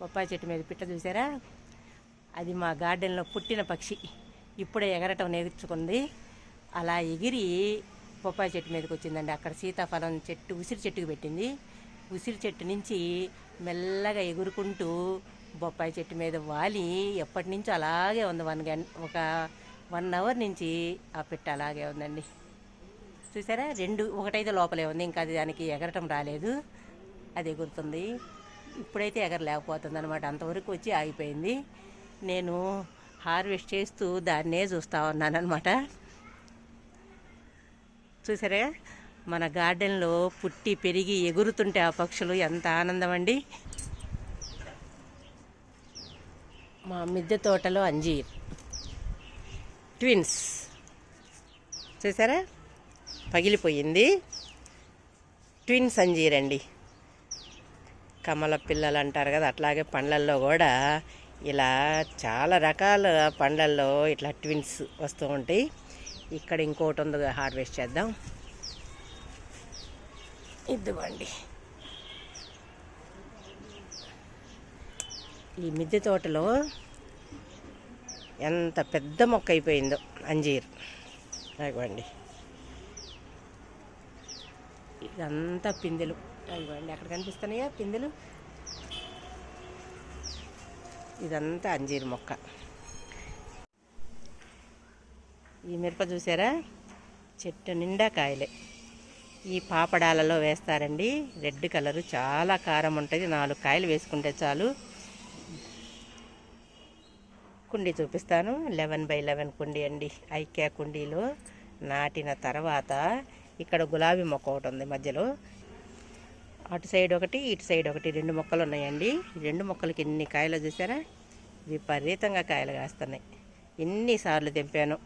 బొప్పాయి చెట్టు మీద పిట్ట చూసారా? అది మా గార్డెన్లో పుట్టిన పక్షి. ఇప్పుడే ఎగరటం నేర్చుకుంది. అలా ఎగిరి బొప్పాయి చెట్టు మీదకి వచ్చిందండి. అక్కడ సీతాఫలం చెట్టు ఉసిరి చెట్టుకు పెట్టింది. ఉసిరి చెట్టు నుంచి మెల్లగా ఎగురుకుంటూ బొప్పాయి చెట్టు మీద వాలి. ఎప్పటి నుంచో అలాగే ఉంది. వన్ గన్ ఒక వన్ అవర్ నుంచి ఆ పిట్ట అలాగే ఉందండి. చూసారా? రెండు ఒకటైతే లోపలే ఉంది. ఇంకా అది దానికి ఎగరటం రాలేదు. అది ఎగురుతుంది. ఇప్పుడైతే ఎగరలేకపోతుంది అనమాట అంతవరకు వచ్చి ఆగిపోయింది. నేను హార్వెస్ట్ చేస్తూ దాన్నే చూస్తూ ఉన్నానమాట చూసారా? మన గార్డెన్లో పుట్టి పెరిగి ఎగురుతుంటే ఆ పక్షులు ఎంత ఆనందం అండి మా మిద్దె తోటలో అంజీర్. ట్విన్స్. చూసారా? పగిలిపోయింది. ట్విన్స్ అంజీర్ అండి కమల పిల్లలు అంటారు కదా అట్లాగే పండ్లల్లో కూడా ఇలా చాలా రకాల పండ్లల్లో ఇట్లా ట్విన్స్ వస్తూ ఉంటాయి. ఇక్కడ ఇంకోటి ఉంది హార్వెస్ట్ చేద్దాం. ఇదిగోండి. ఈ మిద్దె తోటలో ఎంత పెద్ద మొక్క అయిపోయిందో అంజీర్. అదిగోండి ఇదంతా పిందెలు. అదిగోండి అక్కడ కనిపిస్తున్నాయా? పిందెలు. ఇదంతా అంజీర్ మొక్క. ఈ మిరప చూసారా? చెట్టు నిండా కాయలే. ఈ పాపడాలలో వేస్తారండి. రెడ్ కలరు చాలా కారం ఉంటుంది. నాలుగు కాయలు వేసుకుంటే చాలు. కుండీ చూపిస్తాను. లెవెన్ బై లెవెన్ కుండీ అండి. ఐక్యా కుండీలో నాటిన తర్వాత ఇక్కడ గులాబీ మొక్క ఒకటి ఉంది మధ్యలో. అటు సైడ్ ఒకటి ఇటు సైడ్ ఒకటి రెండు మొక్కలు ఉన్నాయండి. రెండు మొక్కలకి ఎన్ని కాయలు చూసారా విపరీతంగా కాయలు కాస్తున్నాయి. ఎన్నిసార్లు తెంపాను.